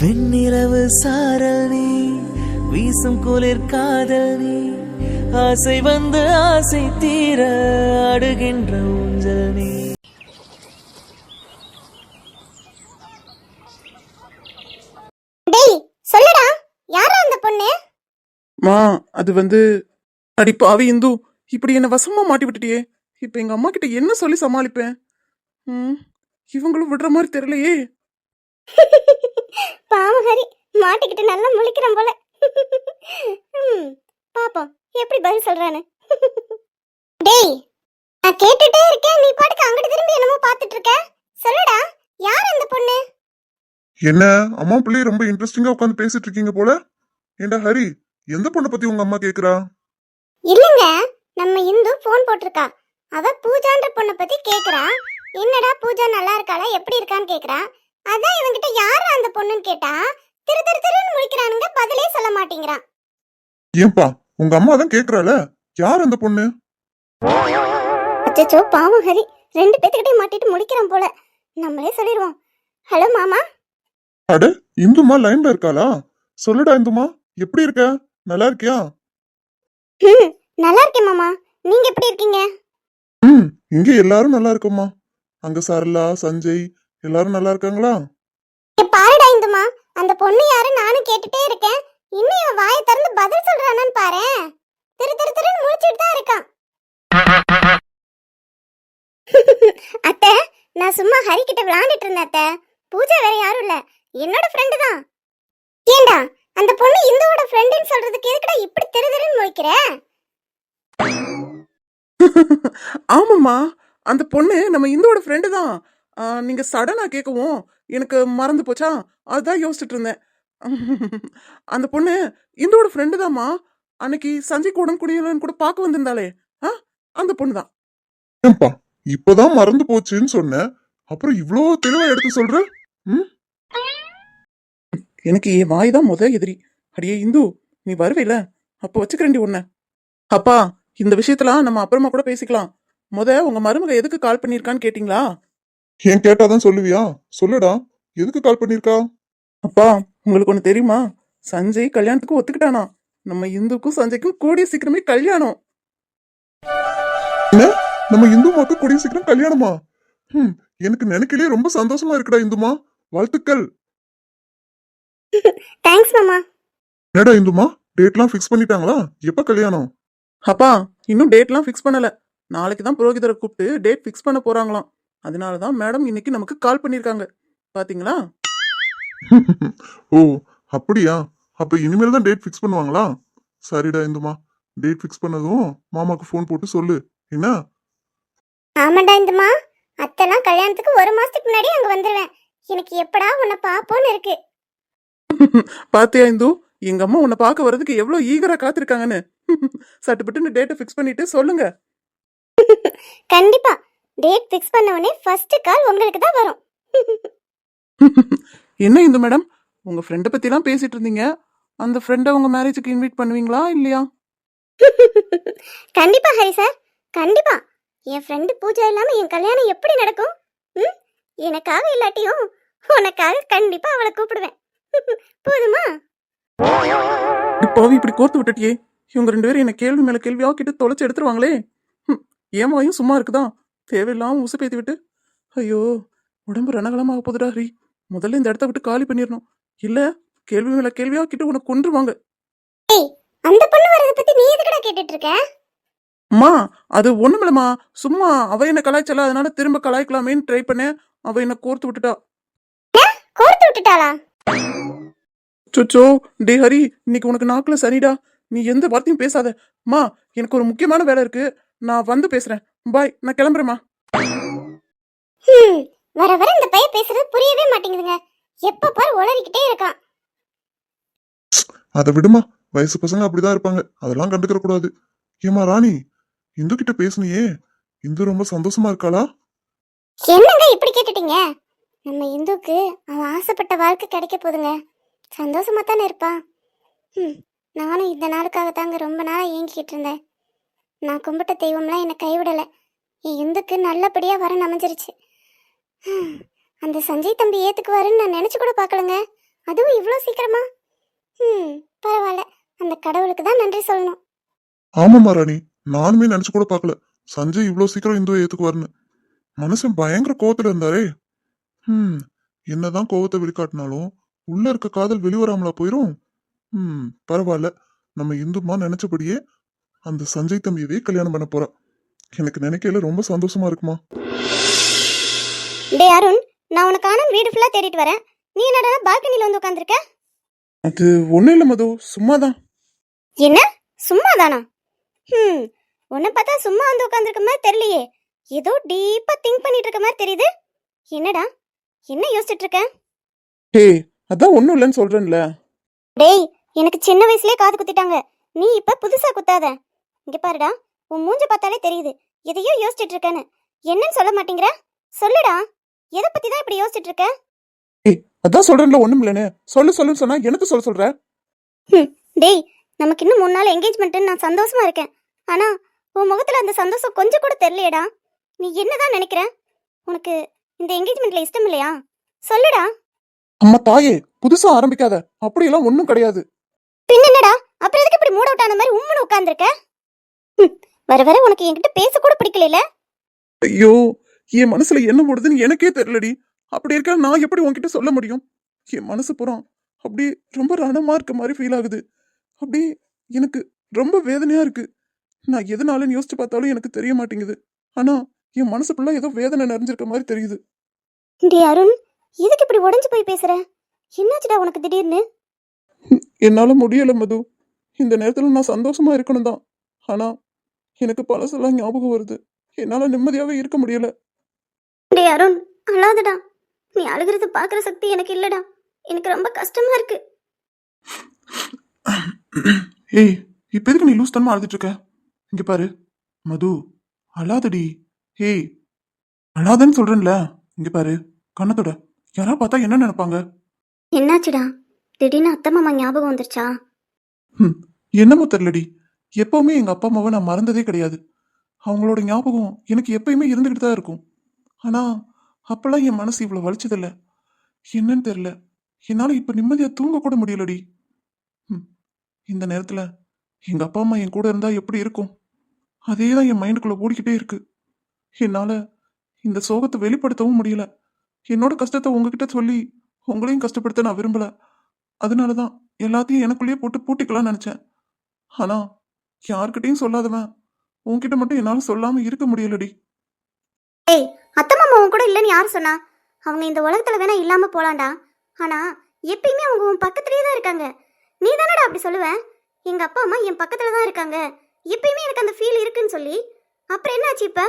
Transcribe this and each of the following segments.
வெண்ணிலவு சாரல் நீ வீசும் குளிர் காதல் நீ ஆசை வந்து ஆசை தீர அடுகின்ற ஊஞ்சல் நீ. டேய் சொல்லுடா யாரா அந்த பொண்ணு? மா அது வந்து அடி பாவி இந்து இப்படி என்ன வசமா மாட்டி விட்டுட்டியே. இப்ப எங்க அம்மா கிட்ட என்ன சொல்லி சமாளிப்பேன்? ம், இவங்களும் விடுற மாதிரி தெரியலையே. பாவம் ஹரி மாட்டிக்கிட்டு நல்லா முழிக்கிறான் போல. பாப்போம் எப்படி பதில் சொல்றான்னு. டேய் நான் கேட்டுட்டே இருக்கேன். நீ பாட்டுக்கு அங்கிட்டு திரும்பி என்னமோ பார்த்துட்டு இருக்க. சொல்லுடா யார் அந்த பொண்ணு? என்ன அம்மா பிள்ளை ரொம்ப இன்ட்ரெஸ்டிங்கா உட்காந்து பேசிட்டு இருக்கீங்க போல? ஏண்டா ஹரி எந்த பொண்ணை பத்தி உங்க அம்மா கேக்குறா? இல்லங்க நம்ம இந்து ஃபோன் போட்டிருக்கா. அவ பூஜான்ற பொண்ணை பத்தி கேக்குறா. என்னடா பூஜா நல்லா இருக்காளா? எப்படி இருக்கான்னு கேக்குறா. அதான் இவங்கிட்ட யாரு அந்த பொண்ணுன்னு கேட்டா திரு திரு திருன்னு முழிக்கிறானுங்க பதிலே சொல்ல மாட்டேங்கிறான். ஏன்பா உங்க அம்மா தான் கேக்குறாள யார் அந்த பொண்ணு? அச்சச்சோ பாவம் ஹரி ரெண்டு பேத்துக்கிட்டே மாட்டிட்டு முழிக்கிறான் போல. நம்மளே சொல்லிடுவோம் ஹலோ மாமா? அட இந்துமா லைன்ல இருக்காளா? சொல்லுடா இந்துமா எப்படி இருக்க? நல்லா இருக்கியா? ம் நல்லா இருக்கேன் மாமா. நீங்க எப்படி இருக்கீங்க? ம் இங்க எல்லாரும் நல்லா இருக்கோம்மா. அங்க சரளா சஞ்சய் எல்லாரும் நல்லா இருக்காங்களா? பாருடா இந்துமா அந்த பொண்ணு யாரு நானும் கேட்டுட்டே இருக்கேன். இன்னும் இவன் வாயை திறந்து பதில் சொல்றானான்னு பாரேன். திரு திரு திருன்னு முழிச்சிட்டு தான் இருக்கான். அத்தை நான் சும்மா ஹரி கிட்ட விளையாண்டுட்டு இருந்தேன் அத்தை. பூஜா வேற யாரும் இல்ல. என்னோட ஃப்ரெண்டு தான். ஏண்டா அந்த பொண்ணு இந்துவோட ஃப்ரெண்டுன்னு சொல்றதுக்கு எதுக்குடா இப்படி திரு திருன்னு முழிக்கிற? ஆமாம்மா அந்த பொண்ணு நம்ம இந்துவோட ஃப்ரெண்டு தான். நீங்க சடனா கேட்கவும் எனக்கு மறந்து போச்சா? அதான் யோசிச்சுட்டு இருந்தேன். அந்த பொண்ணு இந்துவோட ஃப்ரெண்டு தாம்மா. அன்னைக்கு சஞ்சய் கூடம் குடியலன்னு கூட பார்க்க வந்திருந்தாளே. ஆ அந்த பொண்ணு தான். ஏன்பா இப்பதான் மறந்து போச்சுன்னு சொன்னேன் அப்புறம் இவ்ளோ தெளிவா எடுத்து சொல்ற? ம்? எனக்கு என் வாய் தான் முத எதிரி. அடியே இந்து நீ வருவேல? அப்போ வச்சுக்கிறேன்டி உன்னை. அப்பா இந்த விஷயத்தெல்லாம் நம்ம அப்புறமா கூட பேசிக்கலாம். முத உங்க மருமக எதுக்கு கால் பண்ணியிருக்கான்னு கேட்டிங்களா? ஏன் கேட்டாதான் சொல்லுவியா? சொல்லுடா. எதுக்கு கால் பண்ணிருக்கா அப்பா உங்களுக்கு ஒன்று தெரியுமா? சஞ்சய் கல்யாணத்துக்கு ஒத்துக்கிட்டானா? நம்ம இந்துக்கும் சஞ்சய்க்கும் கூடிய சீக்கிரமே கல்யாணம். நம்ம இந்துமாக்கு கூடிய சீக்கிரம் கல்யாணமா? ம் எனக்கு நினைக்கலே ரொம்ப சந்தோஷமா இருக்குடா இந்துமா. வாழ்த்துக்கள். தேங்க்ஸ் மாமா. என்னடா இந்துமா? டேட்லாம் ஃபிக்ஸ் பண்ணிட்டாங்களா? எப்ப கல்யாணம்? அப்பா இன்னும் டேட்லாம் ஃபிக்ஸ் பண்ணல. நாளைக்கு தான் புரோகிதரை கூப்பிட்டு டேட் ஃபிக்ஸ் பண்ண போறாங்களாம். அதனால தான் மேடம் இன்னைக்கு நமக்கு கால் பண்ணியிருக்காங்க பாத்தீங்களா? ஓ அப்படியா? அப்ப இனிமேல் தான் டேட் ஃபிக்ஸ் பண்ணுவாங்களா? சரிடா இந்துமா. டேட் ஃபிக்ஸ் பண்ணதும் மாமாக்கு ஃபோன் போட்டு சொல்லு. என்ன? ஆமாண்டா இந்துமா. அத்தைலாம் கல்யாணத்துக்கு ஒரு மாசத்துக்கு முன்னாடி அங்க வந்துருவேன். எனக்கு எப்படா உன்னை பாப்போன்னு இருக்கு. பாத்தியா இந்து? எங்க அம்மா உன்னை பார்க்க வர்றதுக்கு எவ்வளவு ஈகரா காத்திருக்காங்கன்னு. சட்டுப்பட்டு டேட்டை ஃபிக்ஸ் பண்ணிட்டு சொல்லுங்க. கண்டிப்பா. டேட் ஃபிக்ஸ் பண்ண உடனே ஃபர்ஸ்ட் கால் உங்களுக்கு தான் வரும். என்ன இந்து மேடம் உங்க ஃப்ரெண்டை பத்திலாம் பேசிட்டு இருந்தீங்க. அந்த ஃப்ரெண்டை உங்க மேரேஜுக்கு இன்வைட் பண்ணுவீங்களா இல்லையா? கண்டிப்பா ஹரி சார் கண்டிப்பா. என் ஃப்ரெண்டு பூஜா இல்லாம என் கல்யாணம் எப்படி நடக்கும்? ம்? எனக்காக இல்லாட்டியும் உனக்காக கண்டிப்பா அவளை கூப்பிடுவேன். போதுமா? இப்பாவி இப்படி கோர்த்து விட்டுட்டியே. இவங்க ரெண்டு பேரும் என்ன கேள்வி மேல கேள்வியா கிட்ட தொலைச்சு எடுத்துருவாங்களே. வாயும் சும்மா இருக்குதா? தேவையில்லாம உசுப்பேத்தி விட்டு ஐயோ உடம்பு ரணகலமாக போகுதுடா ஹரி. முதல்ல இந்த இடத்த விட்டு காலி பண்ணிடணும் இல்ல கேள்வி மேல கேள்வியா கிட்ட உனக்கு கொன்றுவாங்க. அந்த பொண்ணு வரத பத்தி நீ எதுக்குடா கேட்டுட்டு இருக்க? அம்மா அது ஒண்ணுமில்லம்மா சும்மா அவ என்ன கலாய்ச்சல? அதனால திரும்ப கலாய்க்கலாமேன்னு ட்ரை பண்ணேன் அவ என்ன கோர்த்து விட்டுட்டா. கோர்த்து விட்டுட்டாளா? சொச்சோ டே ஹரி இன்னைக்கு உனக்கு நாக்குல சரிடா நீ எந்த வார்த்தையும் பேசாத. அம்மா எனக்கு ஒரு முக்கியமான வேலை இருக்கு. நான் வந்து பேசுறேன். பாய் நான் கிளம்புறேம்மா. ஹம், வர வர இந்த பையன் பேசுறது புரியவே மாட்டேங்குதுங்க. எப்ப பாரு உளறிக்கிட்டே இருக்கான். அதை விடுமா வயசு பசங்க அப்படிதான் இருப்பாங்க. அதெல்லாம் கண்டுக்கிற கூடாது. ஏமா ராணி இந்து கிட்ட பேசுனியே. இந்து ரொம்ப சந்தோஷமா இருக்காளா? என்னங்க இப்படி கேட்டுட்டீங்க? நம்ம இந்துக்கு அவன் ஆசைப்பட்ட வாழ்க்கை கிடைக்க போதுங்க. சந்தோஷமா தானே இருப்பா ம் நானும் இந்த நாளுக்காக தாங்க ரொம்ப நாளாக ஏங்கிக்கிட்டு இருந்தேன். நான் கும்பிட்ட தெய்வம்லாம் என்னை கைவிடலை. என் இந்துக்கு நல்லபடியாக வரன் அமைஞ்சிருச்சு. அந்த சஞ்சய் தம்பி ஏற்றுக்குவாருன்னு நான் நினச்சி கூட பார்க்கலங்க. அதுவும் இவ்வளோ சீக்கிரமா? ம் பரவாயில்ல. அந்த கடவுளுக்கு தான் நன்றி சொல்லணும். ஆமாம்மா ராணி. நானுமே நினச்சி கூட பார்க்கல. சஞ்சய் இவ்வளோ சீக்கிரம் இந்துவை ஏற்றுக்குவாருன்னு மனுஷன் பயங்கர கோவத்தில் இருந்தாரே. ம் என்னதான் கோவத்தை வெளிக்காட்டினாலும் உள்ள இருக்க காதல் வெளிவராமலா போயிரும்? ம் பரவாயில்ல. நம்ம இந்துமா நினைச்சபடியே அந்த சஞ்சய் தம்பியவே கல்யாணம் பண்ண போறா. எனக்கு நினைக்கையில ரொம்ப சந்தோஷமா இருக்குமா? டே அருண் நான் உனக்கு ஆனந்த் வீடு ஃபுல்லாக தேடிட்டு வரேன். நீ என்னடா பால்கனியில் வந்து உட்காந்துருக்க அது ஒன்றும் இல்லை மது சும்மாதான். என்ன? சும்மா தானா ம் உன்னை பார்த்தா சும்மா வந்து உட்காந்துருக்க மாதிரி தெரியலையே. ஏதோ டீப்பா திங்க் பண்ணிட்டு இருக்க மாதிரி தெரியுது. என்னடா? என்ன யோசிச்சுட்டு இருக்க? ஹே அதான் ஒன்றும் இல்லைன்னு சொல்கிறேன்ல டேய் எனக்கு சின்ன வயசுலயே காது குத்திட்டாங்க. நீ இப்ப புதுசா குத்தாத. இங்க பாருடா உன் மூஞ்ச பார்த்தாலே தெரியுது. எதையோ யோசிச்சுட்டு இருக்கேன்னு. என்னன்னு சொல்ல மாட்டேங்கிற? சொல்லுடா. எதை பத்தி தான் இப்படி யோசிச்சுட்டு இருக்க? ஏய் அதான் சொல்கிறேன்ல ஒன்றும் இல்லைன்னு. சொல்லு சொல்லுன்னு சொன்னா எனக்கு சொல்ல சொல்கிற டேய் நமக்கு இன்னும் மூணு நாள் என்கேஜ்மெண்ட்னு நான் சந்தோஷமா இருக்கேன். ஆனா உன் முகத்துல அந்த சந்தோஷம் கொஞ்சம் கூட தெரியலையேடா. நீ என்னதான் நினைக்கிற? உனக்கு இந்த என்கேஜ்மெண்ட்ல இஷ்டம் இல்லையா? சொல்லுடா. அம்மா தாயே புதுசாக ஆரம்பிக்காத. அப்படியெல்லாம் ஒன்றும் கிடையாது. பின்ன என்னடா? அப்புறம் எதுக்கு இப்படி மூட் அவுட் ஆன மாதிரி உம்முன்னு உட்கார்ந்திருக்க? ஹம், வர வர உனக்கு என்கிட்ட பேச கூட பிடிக்கல ஐயோ என் மனசுல என்ன ஓடுதுன்னு எனக்கே தெரியலடி. அப்படி இருக்க நான் எப்படி உன்கிட்ட சொல்ல முடியும்? என் மனசு புறம் அப்படி ரொம்ப ரணமா இருக்க மாதிரி ஃபீல் ஆகுது. அப்படி எனக்கு ரொம்ப வேதனையா இருக்கு. நான் எதனாலன்னு யோசிச்சு பார்த்தாலும் எனக்கு தெரிய மாட்டேங்குது. ஆனா என் மனசுக்குள்ள ஏதோ வேதனை நிறைஞ்சிருக்க மாதிரி தெரியுது. டேய் அருண் எதுக்கு இப்படி உடைஞ்சு போய் பேசுற? என்னாச்சுடா உனக்கு திடீர்னு? என்னால முடியல மது. இந்த நேரத்துல நான் சந்தோஷமா இருக்கணும் தான் ஆனா எனக்கு பழசெல்லாம் ஞாபகம் வருது. என்னால நிம்மதியாவே இருக்க முடியல. டேய் அருண் அழாதடா. நீ அழுகிறது பாக்குற சக்தி எனக்கு இல்லடா. எனக்கு ரொம்ப கஷ்டமா இருக்கு. ஏய் இப்ப எதுக்கு நீ லூஸ் தனமா அழுதுட்டு இருக்க? இங்க பாரு. மது அழாதடி. ஏய் அழாதன்னு சொல்றேன்ல. இங்க பாரு. கண்ணத்தோட யாரா பார்த்தா என்ன நினைப்பாங்க? என்னாச்சுடா? திடீர்னு அத்தை மாமா ஞாபகம் வந்துருச்சா? ஹம், என்னமோ தெரிலடி எப்பவுமே எங்கள் அப்பா அம்மாவை நான் மறந்ததே கிடையாது. அவங்களோட ஞாபகம் எனக்கு எப்பயுமே இருந்துக்கிட்டு தான் இருக்கும். ஆனால் அப்போல்லாம் என் மனசு இவ்வளோ வலிச்சதில்ல. என்னன்னு தெரியல. என்னால் இப்போ நிம்மதியாக தூங்கக்கூட முடியலடி. ம். இந்த நேரத்தில் எங்கள் அப்பா அம்மா என் கூட இருந்தால் எப்படி இருக்கும்? அதே தான் என் மைண்டுக்குள்ளே ஓடிக்கிட்டே இருக்கு. என்னால் இந்த சோகத்தை வெளிப்படுத்தவும் முடியல. என்னோட கஷ்டத்தை உங்ககிட்ட சொல்லி உங்களையும் கஷ்டப்படுத்த நான் விரும்பலை. அதனால தான் எல்லாத்தையும் எனக்குள்ளேயே போட்டு பூட்டிக்கலாம்னு நினச்சேன். ஆனால் யார்கிட்டயும் சொல்லாதவன். உன்கிட்ட மட்டும் என்னால சொல்லாம இருக்க முடியலடி. ஏய் அத்தை மாமா உன் கூட இல்லைன்னு யார் சொன்னா? அவங்க இந்த உலகத்துல வேணா இல்லாம போலாம்டா. ஆனா எப்பயுமே அவங்க உன் பக்கத்துலயே தான் இருக்காங்க. நீ தானடா அப்படி சொல்லுவ? எங்க அப்பா அம்மா என் பக்கத்துல தான் இருக்காங்க. எப்பயுமே எனக்கு அந்த ஃபீல் இருக்குன்னு சொல்லி. அப்புறம் என்னாச்சு இப்ப?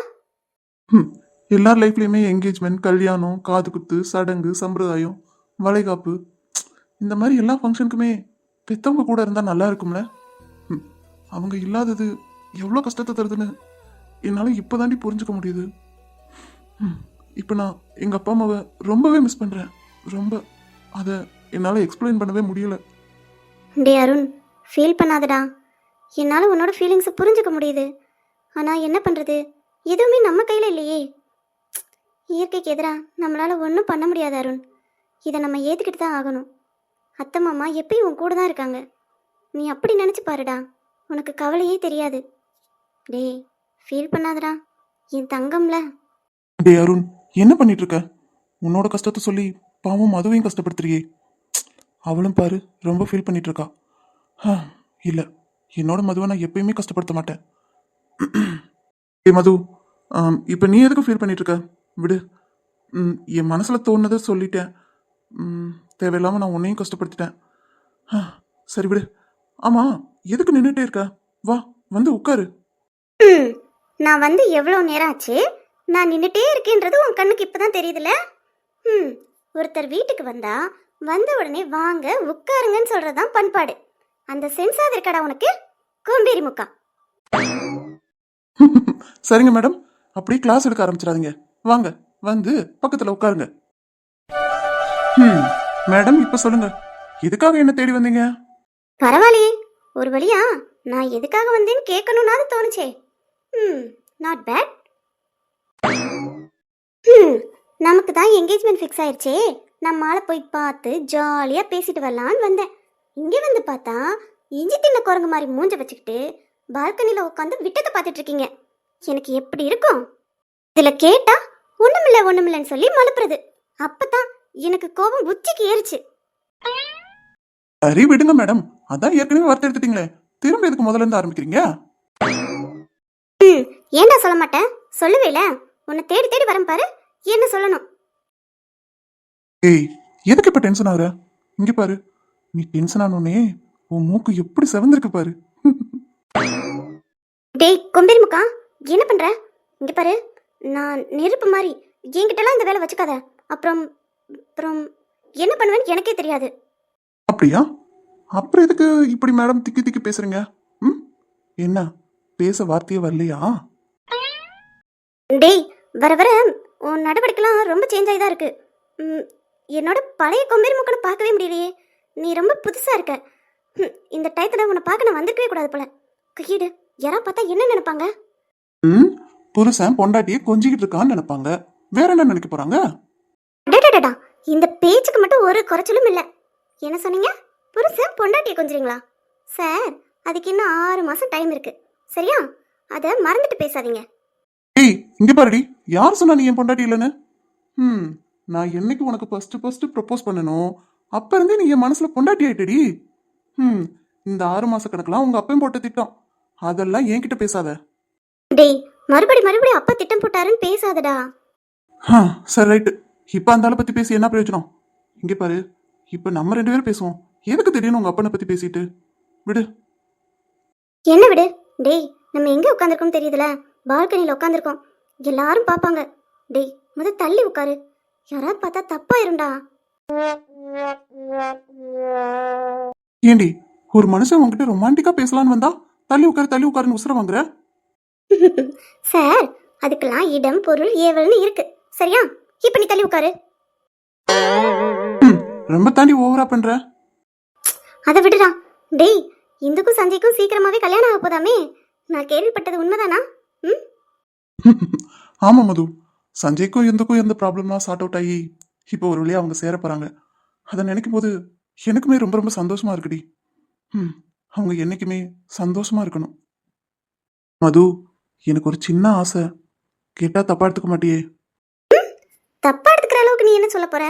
எல்லார் லைஃப்லயுமே என்கேஜ்மெண்ட் கல்யாணம் காது குத்து சடங்கு சம்பிரதாயம் வளைகாப்பு. இந்த மாதிரி எல்லா ஃபங்க்ஷனுக்குமே பெத்தவங்க கூட இருந்தா நல்லா இருக்கும்ல? அவங்க இல்லாதது எவ்வளோ கஷ்டத்தை தருதுன்னு என்னால் இப்போதாண்டி புரிஞ்சுக்க முடியுது. இப்போ நான் எங்கள் அப்பா அம்மாவை ரொம்பவே மிஸ் பண்ணுறேன் ரொம்ப. அதை என்னால் எக்ஸ்பிளைன் பண்ணவே முடியல. டே அருண் ஃபீல் பண்ணாதடா. என்னால் உன்னோட ஃபீலிங்ஸை புரிஞ்சுக்க முடியுது. ஆனால் என்ன பண்ணுறது எதுவுமே நம்ம கையில் இல்லையே. இயற்கைக்கு எதிராக நம்மளால் ஒன்றும் பண்ண முடியாது அருண். இதை நம்ம ஏற்றுக்கிட்டு தான் ஆகணும். அத்தை மாமா எப்பயும் உன் கூட தான் இருக்காங்க. நீ அப்படி நினச்சி பாருடா. உனக்கு கவலையே தெரியாது. டேய் ஃபீல் பண்ணாதடா. என் தங்கம்ல. டே அருண் என்ன பண்ணிட்டு இருக்க உன்னோட கஷ்டத்தை சொல்லி பாவம் மதுவையும் கஷ்டப்படுத்துறியே. அவளும் பாரு ரொம்ப ஃபீல் பண்ணிட்டு இருக்கா ஹ, இல்ல. என்னோட மதுவை நான் எப்பயுமே கஷ்டப்படுத்த மாட்டேன். ஏ மது ஆம், இப்ப நீ எதுக்கு ஃபீல் பண்ணிட்டு இருக்க விடு. ம், என் மனசுல தோணுனதை சொல்லிட்டேன். ம், தேவையில்லாம நான் உன்னையும் கஷ்டப்படுத்திட்டேன். ஆ சரி விடு. ஆமா எதுக்கு நின்றுட்டே இருக்க? வா வந்து உட்காரு. நான் வந்து எவ்வளோ நேரம் ஆச்சு? நான் நின்றுட்டே இருக்கேன்றது உன் கண்ணுக்கு இப்பதான் தெரியுதுல ம் ஒருத்தர் வீட்டுக்கு வந்தா வந்த உடனே வாங்க உட்காருங்கன்னு சொல்றதுதான் பண்பாடு. அந்த சென்சாது இருக்கடா உனக்கு? கோம்பேரி முக்கா. சரிங்க மேடம். அப்படியே கிளாஸ் எடுக்க ஆரம்பிச்சிடாதீங்க. வாங்க வந்து பக்கத்துல உட்காருங்க. ம் மேடம் இப்ப சொல்லுங்க. எதுக்காக என்ன தேடி வந்தீங்க? பரவாயில்லையே. ஒரு வழியா நான் எதுக்காக வந்தேன்னு கேட்கணும்னாது தோணுச்சே. ம் நாட் பேட் ம் நமக்கு தான் என்கேஜ்மெண்ட் ஃபிக்ஸ் ஆயிடுச்சே நம்மால போய் பார்த்து ஜாலியாக பேசிட்டு வரலான்னு வந்தேன். இங்கே வந்து பார்த்தா இஞ்சி தின்ன குரங்கு மாதிரி மூஞ்ச வச்சுக்கிட்டு பால்கனியில் உட்காந்து விட்டத்தை பார்த்துட்டு இருக்கீங்க. எனக்கு எப்படி இருக்கும்? இதில் கேட்டால் ஒண்ணுமில்ல ஒண்ணுமில்லன்னு சொல்லி மலுப்புறது. அப்பதான் எனக்கு கோபம் உச்சிக்கு ஏறிச்சு. சரி விடுங்க மேடம் அதான் ஏற்கனவே வார்த்தை எடுத்துட்டீங்களே. திரும்ப எதுக்கு முதல்ல இருந்து ஆரம்பிக்கிறீங்க? ம் ஏன்டா சொல்ல மாட்டேன்? சொல்லுவேல உன்னை தேடி தேடி வரேன் பாரு. என்ன சொல்லணும்? ஏய் எதுக்கு இப்ப டென்ஷன் ஆகுற? இங்க பாரு. நீ டென்ஷன் ஆனோனே உன் மூக்கு எப்படி செவந்திருக்கு பாரு. டேய் கொம்பேரி முக்கா என்ன பண்ற? இங்க பாரு. நான் நெருப்பு மாதிரி என்கிட்டலாம் இந்த வேலை வச்சுக்காத. அப்புறம் அப்புறம் என்ன பண்ணுவேன்னு எனக்கே தெரியாது. அப்படியா? அப்புறம் எதுக்கு இப்படி மேடம் திக்கி திக்கி பேசுறீங்க? ம்? என்ன? பேச வார்த்தையே வரலையா? டேய் வர வர உன் நடவடிக்கைலாம் ரொம்ப சேஞ்ச் ஆகி தான் இருக்கு. ம், என்னோட பழைய கொம்பேரி முக்கனை பார்க்கவே முடியலையே. நீ ரொம்ப புதுசா இருக்க. இந்த டயத்துல உன்னை பார்க்க நான் வந்திருக்கவே கூடாது போல. கையீடு. யாரா பார்த்தா என்ன நினைப்பாங்க? ம் புருஷன் பொண்டாட்டியை கொஞ்சிக்கிட்டு இருக்கான்னு நினைப்பாங்க. வேற என்ன நினைக்க போறாங்க? இந்த பேச்சுக்கு மட்டும் ஒரு குறைச்சலும் இல்லை. என்ன சொன்னீங்க? புருஷன் பொண்டாட்டியை கொஞ்சுறீங்களா? சார் அதுக்கு இன்னும் ஆறு மாசம் டைம் இருக்கு. சரியா? அதை மறந்துட்டு பேசாதீங்க. ஏய் இங்க பாருடி. யார் சொன்னா நீ என் பொண்டாட்டி இல்லைன்னு? ம் நான் என்னைக்கு உனக்கு ஃபர்ஸ்ட் ஃபர்ஸ்ட் ப்ரப்போஸ் பண்ணனோ அப்ப இருந்தே நீ என் மனசுல பொண்டாட்டி ஆயிட்டடி. ம் இந்த ஆறு மாச கணக்கெல்லாம் உங்க அப்பன் போட்ட திட்டம் அதெல்லாம் என்கிட்ட பேசாத. டேய் மறுபடி மறுபடி அப்பா திட்டம் போட்டாருன்னு பேசாதடா. சரி ரைட்டு இப்போ அந்த ஆளை பத்தி பேசி என்ன பிரயோஜனம்? இங்க பாரு. இப்போ நம்ம ரெண்டு பேரும் பேசுவோம். எதுக்கு திடீர்னு உங்க அப்பனை பத்தி பேசிட்டு? விடு. என்ன விடு? டேய் நம்ம எங்க உட்காந்துருக்கோம் தெரியுதுல? பால்கனியில் உட்காந்துருக்கோம் எல்லாரும் பார்ப்பாங்க. டேய் முத தள்ளி உட்காரு. யாராவது பார்த்தா தப்பாயிரும்டா. ஏண்டி ஒரு மனுஷன் உன்கிட்ட ரொமான்டிக்கா பேசலான்னு வந்தா தள்ளி உட்காரு தள்ளி உட்காருன்னு உசுர வாங்குற? சார் அதுக்கெல்லாம் இடம் பொருள் ஏவல்னு இருக்கு. சரியா? இப்போ நீ தள்ளி உட்காரு. ரொம்ப தாண்டி ஓவரா பண்ற? அதை விடுடா டேய் இந்துக்கும் சஞ்சய்க்கும் சீக்கிரமாவே கல்யாணம் ஆக போதாமே. நான் கேள்விப்பட்டது உண்மைதானா? ம்? ஆமா மது. சஞ்சய்க்கும் எந்தக்கும் எந்த ப்ராப்ளம்லாம் சார்ட் அவுட் ஆகி இப்போ ஒரு வழியா அவங்க சேர போறாங்க. அதை நினைக்கும் போது எனக்குமே ரொம்ப ரொம்ப சந்தோஷமா இருக்குடி. ம் அவங்க என்னைக்குமே சந்தோஷமா இருக்கணும். மது எனக்கு ஒரு சின்ன ஆசை. கேட்டா தப்பா எடுத்துக்க மாட்டியே. தப்பா எடுத்துக்கிற அளவுக்கு நீ என்ன சொல்ல போற?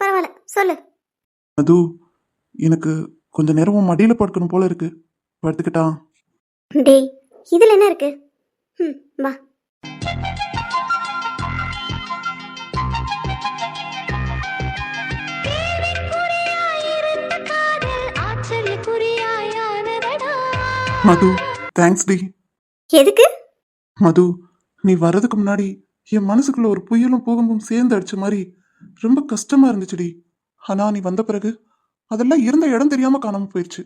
பரவாயில்ல சொல்லு. மது எனக்கு கொஞ்ச நேரம் உன் மடியில படுக்கணும் போல இருக்கு. படுத்துக்கிட்டா? டேய் இதுல என்ன இருக்கு? ம் வா. மது தேங்க்ஸ் டி. எதுக்கு? மது நீ வர்றதுக்கு முன்னாடி என் மனசுக்குள்ள ஒரு புயலும் பூகம்பும் சேர்ந்து அடிச்ச மாதிரி ரொம்ப கஷ்டமா இருந்துச்சுடி. ஆனா நீ வந்த பிறகு அதெல்லாம் இருந்த இடம் தெரியாம காணாம போயிடுச்சு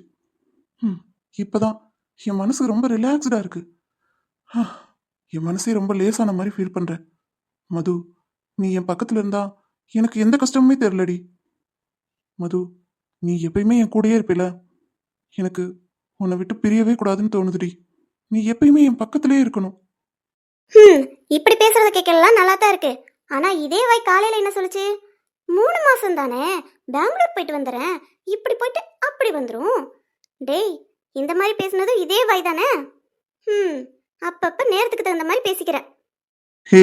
ம் இப்பதான் என் மனசு ரொம்ப ரிலாக்ஸ்டா இருக்கு. என் மனசே ரொம்ப லேசான மாதிரி ஃபீல் பண்றேன். மது நீ என் பக்கத்துல இருந்தா எனக்கு எந்த கஷ்டமுமே தெரிலடி மது நீ எப்பயுமே என் கூடயே இருப்பில? எனக்கு உன்னை விட்டு பிரியவே கூடாதுன்னு தோணுதுடி. நீ எப்பயுமே என் பக்கத்திலே இருக்கணும். ம் இப்படி பேசுறத கேட்கலாம் நல்லா தான் இருக்கு. ஆனா இதே வாய் காலையில என்ன சொல்லுச்சு? மூணு மாசம் தானே பெங்களூர் போயிட்டு வந்துடுறேன் இப்படி போயிட்டு அப்படி வந்துடும் டேய் இந்த மாதிரி பேசுனது இதே வாய் தானே? ம் அப்பப்ப நேரத்துக்கு தகுந்த மாதிரி பேசிக்கிறேன். ஹே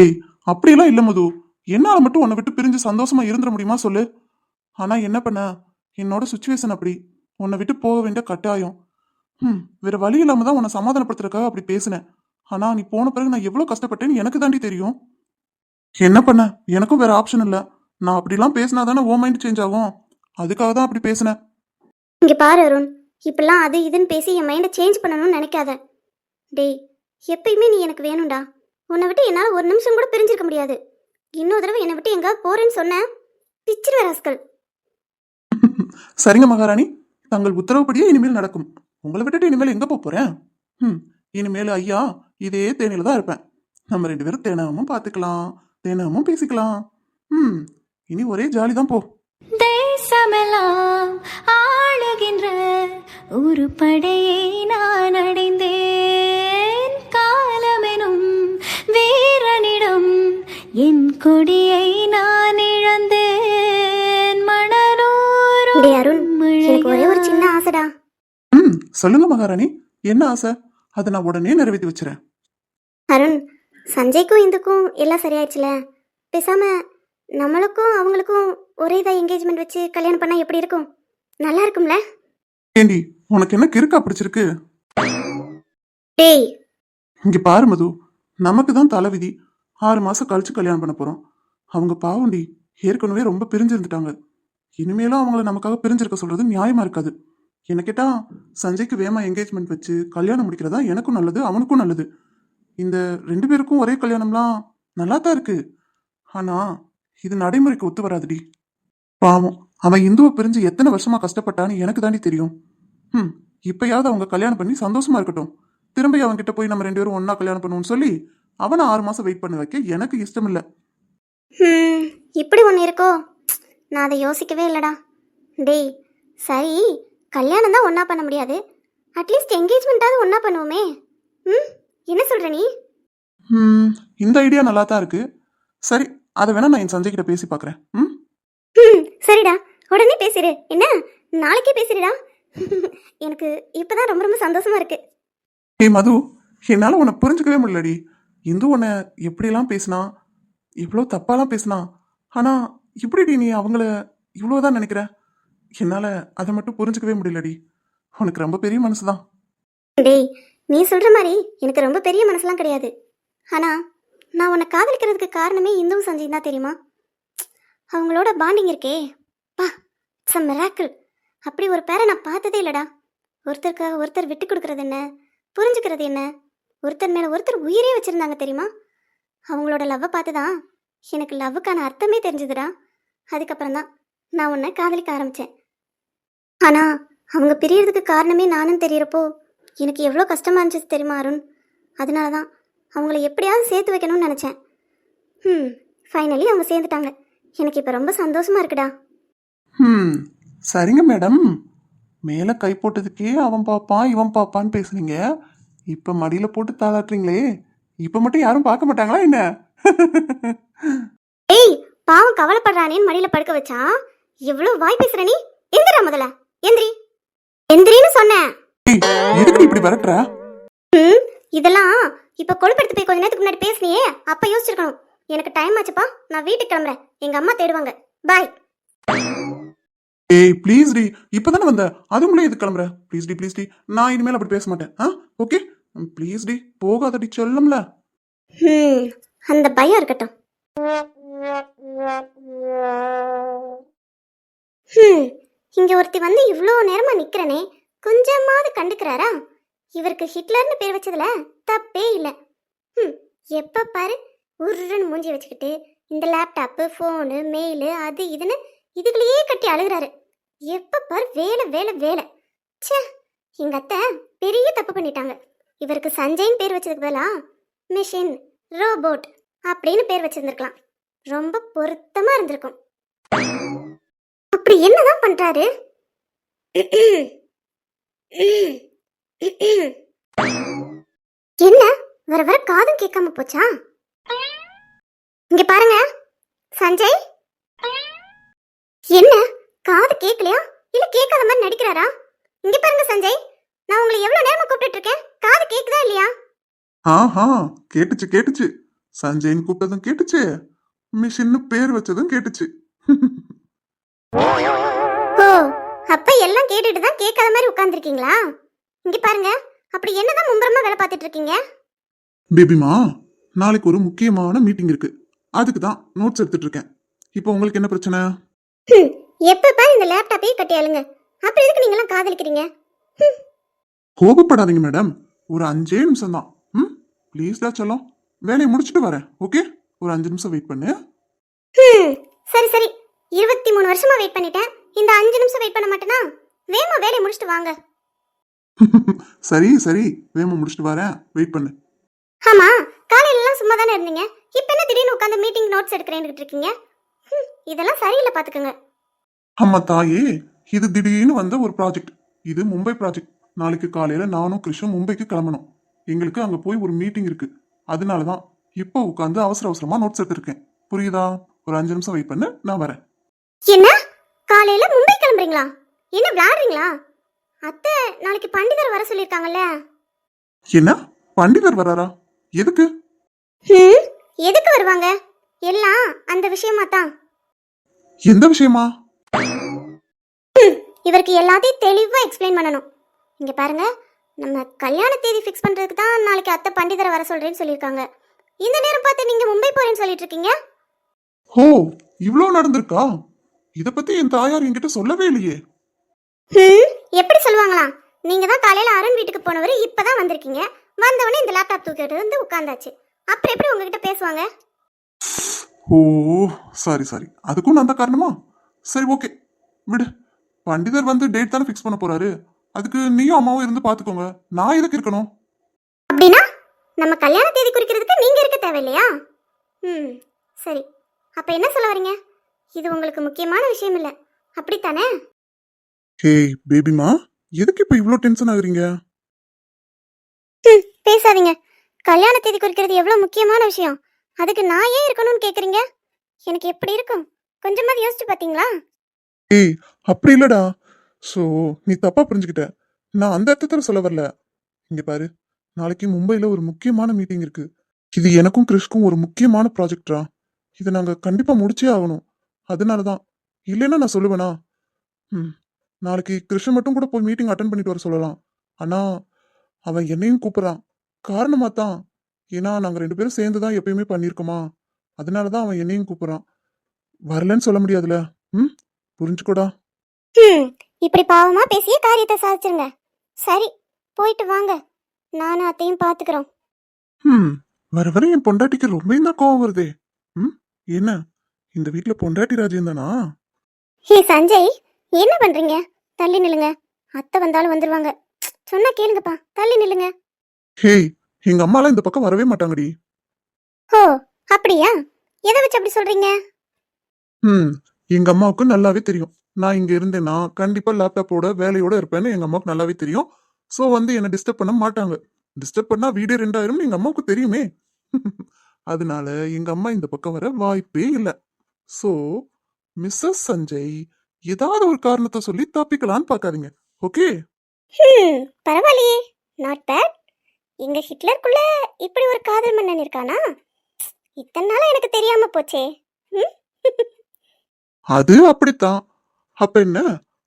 அப்படியெல்லாம் இல்லை மது. என்னால் மட்டும் உன்னை விட்டு பிரிஞ்சு சந்தோஷமா இருந்துட முடியுமா சொல்லு? ஆனால் என்ன பண்ண? என்னோட சுச்சுவேஷன் அப்படி. உன்னை விட்டு போக வேண்டிய கட்டாயம். ம் வேற வழி இல்லாம தான் உன்னை சமாதானப்படுத்துறதுக்காக அப்படி பேசினேன். ஆனால் நீ போன பிறகு நான் எவ்வளோ கஷ்டப்பட்டேன்னு எனக்கு தாண்டி தெரியும். என்ன பண்ண? எனக்கும் வேற ஆப்ஷன் இல்லை. நான் அப்படிலாம் பேசினா தானே ஓ மைண்ட் சேஞ்ச் ஆகும்? அதுக்காக தான் அப்படி பேசினேன். இங்க பாரு அருண் இப்பெல்லாம் அது இதுன்னு பேசி என் மைண்டை சேஞ்ச் பண்ணணும்னு நினைக்காத. டேய் எப்பயுமே நீ எனக்கு வேணும்டா. உன்னை விட்டு என்னால் ஒரு நிமிஷம் கூட பிரிஞ்சிருக்க முடியாது. இன்னொரு தடவை என்னை விட்டு எங்காவது போறேன்னு சொன்னேன் பிச்சிருவேன் ராஸ்கல் சரிங்க மகாராணி தங்கள் உத்தரவுப்படியே இனிமேல் நடக்கும். உங்களை விட்டுட்டு இனிமேல் எங்க போப் போறேன்? ம் இனிமேல் ஐயா இதே தேனில தான் இருப்பேன். நம்ம ரெண்டு பேரும் தேனகமும் பார்த்துக்கலாம் தேனகமும் பேசிக்கலாம். ம் இனி ஒரே ஜாலி தான் போ. தேசமெல்லாம் ஆளுகின்ற ஒரு படையை நான் அடைந்தேன். காலமெனும் வீரனிடம் என் கொடியை நான் இழந்தேன். டேய் அருண் எனக்கு ஒரே ஒரு சின்ன ஆசைடா. ம் சொல்லுங்க மகாராணி. என்ன ஆசை? அதை நான் உடனே நிறைவேற்றி வச்சிரேன் அருண் சஞ்சய்க்கும் இந்துக்கும் எல்லாம் சரியாயிடுச்சுல. பேசாம நம்மளுக்கும் அவங்களுக்கும் ஒரே இதாக என்கேஜ்மெண்ட் வச்சு கல்யாணம் பண்ணா எப்படி இருக்கும்? நல்லா இருக்கும்ல? ஏண்டி உனக்கு என்ன கிறுக்கா பிடிச்சிருக்கு? டேய். இங்க பாரு மது நமக்கு தான் தலைவிதி. ஆறு மாசம் கழிச்சு கல்யாணம் பண்ண போறோம். அவங்க பாவண்டி ஏற்கனவே ரொம்ப பிரிஞ்சிருந்துட்டாங்க. இனிமேலும் அவங்கள நமக்காக பிரிஞ்சிருக்க சொல்றது நியாயமா இருக்காது. என்ன கேட்டா சஞ்சய்க்கு வேமா என்கேஜ்மெண்ட் வச்சு கல்யாணம் முடிக்கிறதா எனக்கும் நல்லது அவனுக்கும் நல்லது. இந்த ரெண்டு பேருக்கும் ஒரே கல்யாணம்லாம் நல்லா தான் இருக்கு. ஆனா இது நடைமுறைக்கு ஒத்து வராதுடி. பாவம். அவன் இந்துவை பிரிஞ்சு எத்தனை வருஷமா கஷ்டப்பட்டான்னு எனக்கு தாண்டி தெரியும். ம் இப்பயாவது அவங்க கல்யாணம் பண்ணி சந்தோஷமா இருக்கட்டும். திரும்பி அவன்கிட்ட போய் நம்ம ரெண்டு பேரும் ஒண்ணா கல்யாணம் பண்ணுவோம்னு சொல்லி அவனை ஆறு மாசம் வெயிட் பண்ண வைக்க எனக்கு இஷ்டம் இல்ல இப்படி ஒன்று இருக்கோ? நான் அதை யோசிக்கவே இல்லைடா. டேய் சரி கல்யாணம் தான் ஒன்றா பண்ண முடியாது. அட்லீஸ்ட் என்கேஜ்மெண்ட்டாவது ஒன்றா பண்ணுவோமே. ம் என்ன சொல்கிற நீ? ம், இந்த ஐடியா நல்லா தான் இருக்கு. சரி அதை வேணா நான் என் சஞ்சய் கிட்ட பேசி பார்க்கறேன் ம்? ம் சரிடா. உடனே பேசிடு என்ன? நாளைக்கே பேசிடுடா எனக்கு இப்போதான் ரொம்ப ரொம்ப சந்தோஷமா இருக்கு. ஏய் மது என்னால உன்னை புரிஞ்சுக்கவே முடியலடி. இந்து உன்னை எப்படியெல்லாம் பேசினா இவ்வளோ தப்பாலாம் பேசினா ஆனா இப்படிடி நீ அவங்கள இவ்வளோதான் நினைக்கிற? என்னால அதை மட்டும் புரிஞ்சுக்கவே முடியலடி. உனக்கு ரொம்ப பெரிய மனசுதான். டேய் நீ சொல்ற மாதிரி எனக்கு ரொம்ப பெரிய மனசுலாம் கிடையாது. ஆனா நான் உன்னை காதலிக்கிறதுக்கு காரணமே இந்துவும் சஞ்சய் தான் தெரியுமா? அவங்களோட பாண்டிங் இருக்கே. பா இட்ஸ் மிராக்கிள் அப்படி ஒரு பேரை நான் பார்த்ததே இல்லடா. ஒருத்தருக்காக ஒருத்தர் விட்டு கொடுக்கறது என்ன? புரிஞ்சுக்கிறது என்ன? ஒருத்தர் மேலே ஒருத்தர் உயிரே வச்சுருந்தாங்க தெரியுமா? அவங்களோட லவ்வை பார்த்து தான் எனக்கு லவ்வுக்கான அர்த்தமே தெரிஞ்சதுடா. அதுக்கப்புறம் தான் நான் உன்னை காதலிக்க ஆரம்பித்தேன் ஆனால் அவங்க பிரியறதுக்கு காரணமே நானும் தெரியறப்போ எனக்கு எவ்வளோ கஷ்டமாக இருந்துச்சு தெரியுமா அருண்? அதனால தான் அவங்கள எப்படியாவது சேர்த்து வைக்கணும்னு நினச்சேன். ம் ஃபைனலி அவங்க சேர்ந்துட்டாங்க. எனக்கு இப்போ ரொம்ப சந்தோஷமா இருக்குடா. ம் சரிங்க மேடம். மேலே கை போட்டதுக்கே அவன் பாப்பான் இவன் பாப்பான்னு பேசுனீங்க. இப்போ மடியில் போட்டு தாளாட்டுறீங்களே. இப்போ மட்டும் யாரும் பார்க்க மாட்டாங்களா என்ன? ஏய் பாவம் கவலைப்படுறானேன்னு மடியில் படுக்க வச்சான் எவ்வளோ வாய் பேசுற நீ? எந்திரா முதல்ல. எந்திரி. எந்திரின்னு சொன்னேன். எதுக்கு இப்படி விரட்டுற? ம் இதெல்லாம் இப்போ கொழுப்படுத்து போய் கொஞ்ச நேரத்துக்கு முன்னாடி பேசுனியே அப்போ யோசிச்சிருக்கணும். எனக்கு டைம் ஆச்சுப்பா நான் வீட்டுக்கு கிளம்புறேன். எங்கள் அம்மா தேடுவாங்க. பாய் ஏய் ப்ளீஸ் டி இப்பதானே வந்த? அதுக்குள்ளே எது கிளம்புற? ப்ளீஸ் டி ப்ளீஸ் டி நான் இனிமேல் அப்படி பேச மாட்டேன். ஆ ஓகே ப்ளீஸ் டி போகாதடி சொல்லம்ல. ம் அந்த பயம் இருக்கட்டும். ஹம், இங்க ஒருத்தி வந்து இவ்வளோ நேரமா நிக்கிறனே கொஞ்சமாவது கண்டுக்கிறாரா? இவருக்கு ஹிட்லர்னு பேர் வச்சதுல தப்பே இல்லை. ம் எப்போ பாரு? உருன்னு மூஞ்சி வச்சுக்கிட்டு இந்த லேப்டாப்பு ஃபோனு மெயிலு அது இதுன்னு இதுகளையே கட்டி அழுகுறாரு. எப்போ பாரு? வேலை வேலை வேலை. ச்சே எங்கள் அத்தை பெரிய தப்பு பண்ணிட்டாங்க. இவருக்கு சஞ்சய்னு பேர் வச்சதுக்கு பதிலாக மிஷின் ரோபோட் அப்படின்னு பேர் வச்சிருந்துருக்கலாம். ரொம்ப பொருத்தமாக இருந்திருக்கும். அப்படி என்னதான் பண்றாரு? என்ன? வர வர காதும் கேட்காம போச்சா? இங்க பாருங்க. சஞ்சய்? என்ன? காது கேட்கலையா? இல்ல கேட்காத மாதிரி நடிக்கிறாரா? இங்க பாருங்க சஞ்சய். நான் உங்களை எவ்வளவு நேரமா கூப்பிட்டு இருக்கேன். காது கேக்குதா இல்லையா? ஆஹா கேட்டுச்சு கேட்டுச்சு. சஞ்சய்னு கூப்பிட்டதும் கேட்டுச்சு. மிஷின்னு பேர் வச்சதும் கேட்டுச்சு. ஓ அப்ப எல்லாம் கேட்டுட்டு தான் கேட்காத மாதிரி உட்கார்ந்துருக்கீங்களா? இங்க பாருங்க. அப்படி என்னதான் மும்பரமா வேலை பார்த்துட்டு இருக்கீங்க? பேபிமா நாளைக்கு ஒரு முக்கியமான மீட்டிங் இருக்கு. அதுக்கு தான் நோட்ஸ் எடுத்துட்டு இருக்கேன். இப்போ உங்களுக்கு என்ன பிரச்சனை? ஹம், எப்ப பாரு இந்த லேப்டாப்பையே கட்டி அழுங்க அப்புறம் எதுக்கு நீங்களாம் காதலிக்கிறீங்க? ஹம், கோபப்படாதீங்க மேடம் ஒரு அஞ்சே நிமிஷம் தான் ம் ப்ளீஸ்டா சொல்லும். வேலையை முடிச்சுட்டு வரேன் ஓகே ஒரு அஞ்சு நிமிஷம் வெயிட் பண்ணு. ஹம், சரி சரி. இருபத்தி மூணு வருஷமா வெயிட் பண்ணிட்டேன். இந்த அஞ்சு நிமிஷம் வெயிட் பண்ண மாட்டேனா? வேமா வேலையை முடிச்சுட்டு வாங்க. சரி சரி. வேமா முடிச்சுட்டு வரேன். வெயிட் பண்ணு. ஆமா காலையில எல்லாம் சும்மா தானே இருந்தீங்க? இப்ப என்ன திடீர்னு உட்காந்து மீட்டிங் நோட்ஸ் எடுக்கிறேன்னு இருக்கீங்க? ஹம், இதெல்லாம் சரியில்லை பாத்துக்கோங்க. அம்மா தாயே. இது திடீர்னு வந்த ஒரு ப்ராஜெக்ட் இது மும்பை ப்ராஜெக்ட் நாளைக்கு காலையில நானும் கிருஷ்ணும் மும்பைக்கு கிளம்பணும். எங்களுக்கு அங்க போய் ஒரு மீட்டிங் இருக்கு. அதனால தான் இப்போ உட்காந்து அவசர அவசரமா நோட்ஸ் எடுத்திருக்கேன். புரியுதா? ஒரு அஞ்சு நிமிஷம் வெயிட் பண்ணு. நான் வரேன். என்ன? காலையில மும்பை கிளம்புறீங்களா? என்ன விளையாடுறீங்களா? அத்தை நாளைக்கு பண்டிதர் வர சொல்லியிருக்காங்கல்ல என்ன? பண்டிதர் வராரா? எதுக்கு? ம் எதுக்கு வருவாங்க? எல்லாம் அந்த விஷயமா தான். எந்த விஷயமா? இவருக்கு எல்லாத்தையும் தெளிவா எக்ஸ்பிளைன் பண்ணணும். இங்க பாருங்க நம்ம கல்யாண தேதி ஃபிக்ஸ் பண்றதுக்கு தான் நாளைக்கு அத்தை பண்டிதரை வர சொல்றேன்னு சொல்லியிருக்காங்க இந்த நேரம் பார்த்து நீங்க மும்பை போறேன்னு சொல்லிட்டு இருக்கீங்க ஓ இவ்ளோ நடந்திருக்கா? இத பத்தி என் தாயார் என்கிட்ட சொல்லவே இல்லையே. எப்படி சொல்லுவாங்களா நீங்க தான் காலையில அருண் வீட்டுக்கு போனவர் இப்பதான் வந்திருக்கீங்க. வந்தவொடனே இந்த லேப்டாப் தூக்கிட்டு வந்து உட்காந்தாச்சு அப்புறம் எப்படி உங்ககிட்ட பேசுவாங்க? ஓ சாரி சாரி அதுக்கும் நான் தான் காரணமா? சரி ஓகே விடு. பண்டிதர் வந்து டேட் தானே ஃபிக்ஸ் பண்ண போறாரு. அதுக்கு நீயும் அம்மாவும் இருந்து பாத்துக்கோங்க. நான் எதுக்கு இருக்கணும்? அப்படின்னா நம்ம கல்யாண தேதி குறிக்கிறதுக்கு நீங்க இருக்க தேவையில்லையா? ம் சரி. அப்ப என்ன சொல்ல வரீங்க? இது உங்களுக்கு முக்கியமான விஷயம் இல்லை. அப்படித்தானே? ஹேய் பேபிமா எதுக்கு இப்ப இவ்ளோ டென்ஷன் ஆகுறீங்க? ம், பேசாதீங்க. கல்யாண தேதி குறிக்கிறது எவ்வளவு முக்கியமான விஷயம். அதுக்கு நான் ஏன் இருக்கணும்னு கேக்குறீங்க? எனக்கு எப்படி இருக்கும்? கொஞ்சமாவது யோசிச்சு பாத்தீங்களா? ஏய் அப்படி இல்லடா. ஸோ நீ தப்பா புரிஞ்சுக்கிட்ட. நான் அந்த அர்த்தத்தில் சொல்ல வரல. இங்க பாரு நாளைக்கு மும்பையில் ஒரு முக்கியமான மீட்டிங் இருக்கு. இது எனக்கும் கிறிஷ்க்கும் ஒரு முக்கியமான ப்ராஜெக்டா இதை நாங்கள் கண்டிப்பாக முடிச்சே ஆகணும். அதனால தான் இல்லைன்னா நான் சொல்லுவேனா? ம் நாளைக்கு கிருஷ்ணன் மட்டும் கூட போய் மீட்டிங் அட்டன் பண்ணிட்டு வர சொல்லலாம். ஆனால் அவன் என்னையும் கூப்பிட்றான். காரணமாக தான் ஏன்னா நாங்கள் ரெண்டு பேரும் சேர்ந்து தான் எப்பயுமே பண்ணியிருக்கோமா. அதனால தான் அவன் என்னையும் கூப்பிட்றான். வரலன்னு சொல்ல முடியாதுல ம்? புரிஞ்சுக்கோடா. ம் இப்படி பாவமா பேசிய காரியத்தை சாதிச்சிருங்க. சரி போயிட்டு வாங்க. நானும் அத்தையும் பாத்துக்கிறோம். ம் வர வர என் பொண்டாட்டிக்கு ரொம்ப தான் கோவம் வருதே. ம்? என்ன? இந்த வீட்ல பொண்டாட்டி ராஜ்யம் தானா? ஹே சஞ்சய் என்ன பண்றீங்க? தள்ளி நில்லுங்க. அத்தை வந்தாலும் வந்துருவாங்க. சொன்னா கேளுங்கப்பா. தள்ளி நில்லுங்க. ஹேய் எங்க அம்மாலாம் இந்த பக்கம் வரவே மாட்டாங்கடி. ஓ அப்படியா? எதை வச்சு அப்படி சொல்றீங்க? ம் எங்க அம்மாவுக்கு நல்லாவே தெரியும். நான் இங்க இருந்தேன்னா கண்டிப்பா லேப்டாப்போட வேலையோட இருப்பேன்னு எங்க அம்மாவுக்கு நல்லாவே தெரியும். ஸோ வந்து என்னை டிஸ்டர்ப் பண்ண மாட்டாங்க. டிஸ்டர்ப் பண்ணா வீடே ரெண்டாயிரம்னு எங்க அம்மாவுக்கு தெரியுமே. அதனால எங்க அம்மா இந்த பக்கம் வர வாய்ப்பே இல்லை. ஸோ மிஸ்ஸஸ் சஞ்சய் ஏதாவது ஒரு காரணத்தை சொல்லி தப்பிக்கலான்னு பார்க்காதீங்க. ஓகே? ஹம். பரவாயில்லையே. நாட் பேட் எங்க ஹிட்லருக்குள்ள இப்படி ஒரு காதல் மன்னன் இருக்கானா? இத்தனை நாளா எனக்கு தெரியாம போச்சே. ம் அது அப்படித்தான். அப்ப என்ன?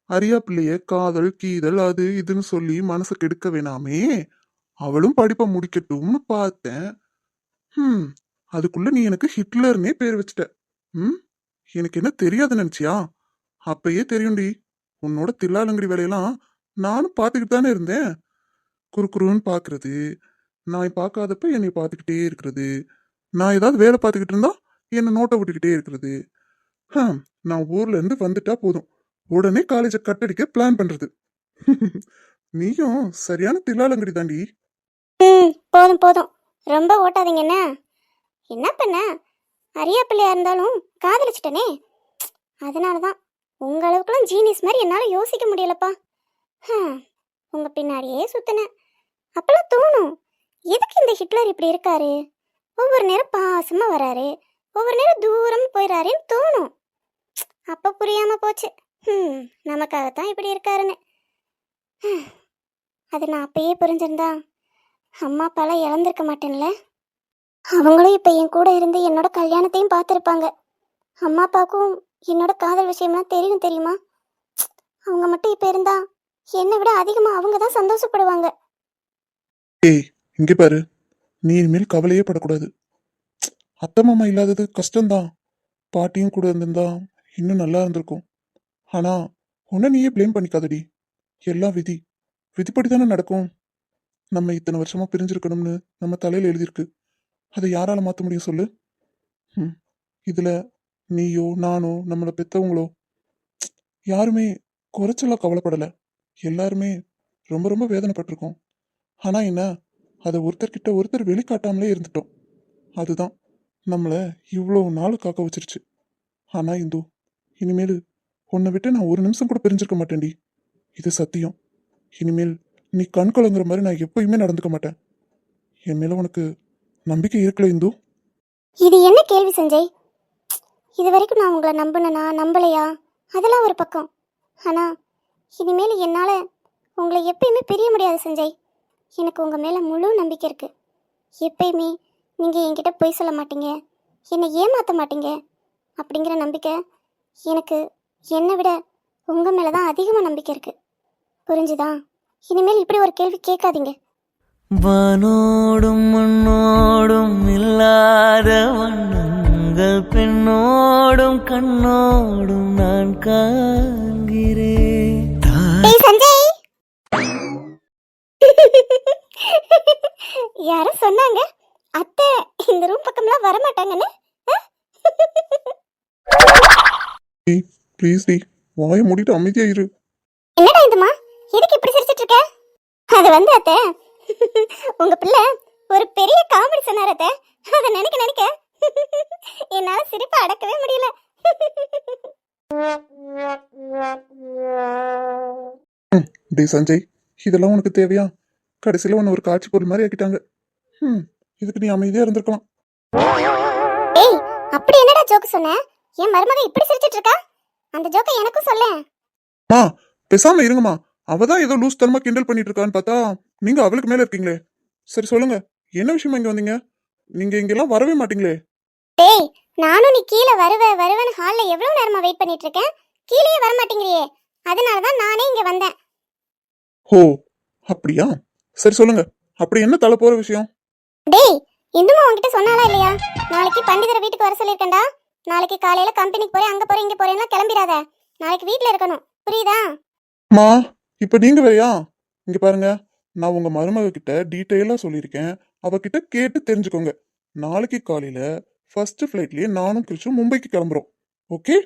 அரியா பிள்ளைய காதல் கீதல் அது இதுன்னு சொல்லி மனசை கெடுக்க வேணாமே. அவளும் படிப்பை முடிக்கட்டும்னு பார்த்தேன். ஹம். அதுக்குள்ள நீ எனக்கு ஹிட்லர்னே பேர் வச்சிட்ட. ம் எனக்கு என்ன தெரியாது நினைச்சியா? அப்பயே தெரியும்டி. உன்னோட தில்லாலங்கடி வேலையெல்லாம் நானும் பார்த்துக்கிட்டு தானே இருந்தேன். குறுக்குறுன்னு பார்க்கறது நான் பார்க்காதப்ப என்னை பார்த்துக்கிட்டே இருக்கிறது நான் ஏதாவது வேலை பார்த்துக்கிட்டு இருந்தா என்னை நோட்டை விட்டுக்கிட்டே இருக்கிறது. ஹம், நான் ஊர்லேருந்து வந்துட்டா போதும். உடனே காலேஜை கட்டடிக்க பிளான் பண்ணுறது நீயும் சரியான தில்லாலங்கடி தாண்டி ம் போதும் போதும். ரொம்ப ஓட்டாதீங்க என்ன? என்ன பண்ண? அரியா பிள்ளையா இருந்தாலும் காதலிச்சிட்டனே. அதனால தான் உங்க அளவுக்குலாம் ஜீனியஸ் மாதிரி என்னால் யோசிக்க முடியலப்பா. உங்க பின்னாடியே சுத்தினேன். அப்பெல்லாம் தோணும் எதுக்கு இந்த ஹிட்லர் இப்படி இருக்காரு? ஒவ்வொரு நேரம் பாசமா வராரு. ஒவ்வொரு நேரம் தூரம் போயிடாருன்னு தோணும். அப்ப புரியாம போச்சு. ம் நமக்காகத்தான் இப்படி இருக்காருன்னு. அது நான் அப்பயே புரிஞ்சிருந்தா அம்மா அப்பாலாம் இழந்திருக்க மாட்டேன்ல? அவங்களும் இப்போ என் கூட இருந்து என்னோட கல்யாணத்தையும் பார்த்துருப்பாங்க. அம்மா அப்பாவுக்கும் என்னோட காதல் விஷயம்லாம் தெரியும் தெரியுமா? அவங்க மட்டும் இப்போ இருந்தா என்னை விட அதிகமாக அவங்க தான் சந்தோஷப்படுவாங்க. ஏய் இங்க பாரு. நீ இனிமேல் கவலையே படக்கூடாது. அத்தை மாமா இல்லாதது கஷ்டம்தான். பாட்டியும் கூட இருந்திருந்தா இன்னும் நல்லா இருந்திருக்கும். ஆனா உன்னை நீயே ப்ளேம் பண்ணிக்காதடி. எல்லாம் விதி. விதிப்படி தானே நடக்கும். நம்ம இத்தனை வருஷமா பிரிஞ்சிருக்கணும்னு நம்ம தலையில எழுதியிருக்கு. அதை யாரால மாத்த முடியும் சொல்லு? ம் இதுல நீயோ நானோ நம்மளை பெத்தவங்களோ யாருமே குறைச்சலாக கவலைப்படலை. எல்லாருமே ரொம்ப ரொம்ப வேதனைப்பட்டிருக்கோம். ஆனால் என்ன அதை ஒருத்தர்கிட்ட ஒருத்தர் வெளிக்காட்டாமலே இருந்துட்டோம். அதுதான் நம்மளை இவ்வளோ நாள் காக்க வச்சிருச்சு. ஆனால் இந்து இனிமேல் உன்னை விட்டு நான் ஒரு நிமிஷம் கூட பிரிஞ்சிருக்க மாட்டேன்டி. இது சத்தியம். இனிமேல் நீ கண் கலங்குற மாதிரி நான் எப்பயுமே நடந்துக்க மாட்டேன். என் மேல உனக்கு நம்பிக்கை இருக்கல இந்து? இது என்ன கேள்வி சஞ்சய்? இது வரைக்கும் நான் உங்களை நம்பினனா? நம்பலையா? அதெல்லாம் ஒரு பக்கம். ஆனால் இனிமேல் என்னால் உங்களை எப்பயுமே பிரிய முடியாது சஞ்சய். எனக்கு உங்கள் மேலே முழு நம்பிக்கை இருக்குது எப்பயுமே நீங்கள் என்கிட்ட பொய் சொல்ல மாட்டீங்க. என்னை ஏமாற்ற மாட்டீங்க. அப்படிங்கிற நம்பிக்கை எனக்கு என்னை விட உங்கள் மேலே தான் அதிகமாக நம்பிக்கை இருக்குது புரிஞ்சுதா? இனிமேல் இப்படி ஒரு கேள்வி கேட்காதீங்க. வானோடும் மண்ணோடும் இல்லாத வண்ணங்கள் பெண்ணோடும் கண்ணோடும் நான் காண்கிறேன். சஞ்சய். யாரோ சொன்னாங்க? அத்தை இந்த ரூம் பக்கம்லாம் வர மாட்டாங்கன்னு ப்ளீஸ் டி வாயை மூடிட்டு அமைதியா இரு. என்னடா இதுமா? எதுக்கு இப்படி சிரிச்சிட்டு இருக்க? அது வந்து அத்தை உங்க பிள்ளை ஒரு பெரிய காமெடி சொன்னார் அத்தை. அதை நினைக்க நினைக்க என்னால சிரிப்பை அடக்கவே முடியல. டேய் சஞ்சய் இதெல்லாம் உனக்கு தேவையா? கடைசியில் உன்னை ஒரு காட்சி பொருள் மாதிரி ஆக்கிட்டாங்க. ம் இதுக்கு நீ அமைதியா இருந்திருக்கலாம். ஏய் அப்படி என்னடா ஜோக் சொன்ன? என் மருமக இப்படி சிரிச்சிட்டு இருக்கா? அந்த ஜோக்கை எனக்கும் சொல்லேன் மா பேசாம இருங்கம்மா. அவ தான் ஏதோ லூஸ் தனமா கிண்டல் பண்ணிட்டு இருக்கான்னு பார்த்தா நீங்க அவளுக்கு மேல இருக்கீங்களே. சரி சொல்லுங்க. என்ன விஷயமா இங்க வந்தீங்க? நீங்க இங்கெல்லாம் வரவே மாட்டீங்களே. டேய் நானும் நீ கீழே வருவ வருவன்னு ஹால்ல எவ்வளவு நேரமா வெயிட் பண்ணிட்டு இருக்கேன் கீழேயே வர மாட்டேங்கிறியே அதனால தான் நானே இங்க வந்தேன். ஹோ அப்படியா? சரி சொல்லுங்க. அப்படி என்ன தலை போற விஷயம்? டேய் இந்துமா உன்கிட்ட சொன்னாலா இல்லையா? நாளைக்கு பண்டிதரை வீட்டுக்கு வர சொல்லியிருக்கேன்டா. நாளைக்கு காலையில கம்பெனிக்கு போறேன் அங்க போறேன் இங்க போறேன்னா கிளம்பிடாத. நாளைக்கு வீட்ல இருக்கணும். புரியுதா? மா இப்ப நீங்க வேறையா? இங்க பாருங்க. நான் உங்க மருமக கிட்ட டீட்டெயிலா சொல்லியிருக்கேன். அவகிட்ட கேட்டு தெரிஞ்சுக்கோங்க. நாளைக்கு காலையில ஃபர்ஸ்ட் ஃபிளைட்லயே நானும் கிறிஷும் மும்பைக்கு கிளம்புறோம். ஓகே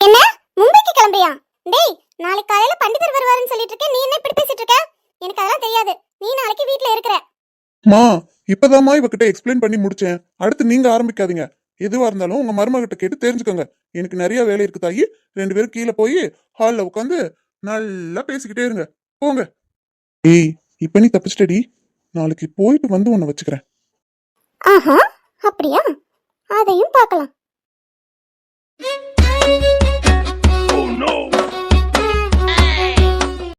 என்ன? மும்பைக்கு கிளம்பியா டேய் நாளைக்கு காலையில பண்டிதர் வருவாருன்னு சொல்லிட்டு இருக்கேன் நீ என்ன இப்படி பேசிட்டு இருக்க எனக்கு அதெல்லாம் தெரியாது. நீ நாளைக்கு வீட்ல இருக்கிற. மா இப்பதாம்மா இவகிட்ட எக்ஸ்பிளைன் பண்ணி முடிச்சேன். அடுத்து நீங்க ஆரம்பிக்காதீங்க. எதுவா இருந்தாலும் உங்க மருமகிட்ட கேட்டு தெரிஞ்சுக்கோங்க. எனக்கு நிறைய வேலை இருக்கு தாயி. ரெண்டு பேரும் கீழே போய் ஹால்ல உட்காந்து நல்லா பேசிக்கிட்டே இருங்க. போங்க. ஏய் இப்ப நீ தப்பிச்சிட்டடி. நாளைக்கு போயிட்டு வந்து உன்னை வச்சுக்கிறேன். ஆஹா அப்படியா? அதையும் பார்க்கலாம்.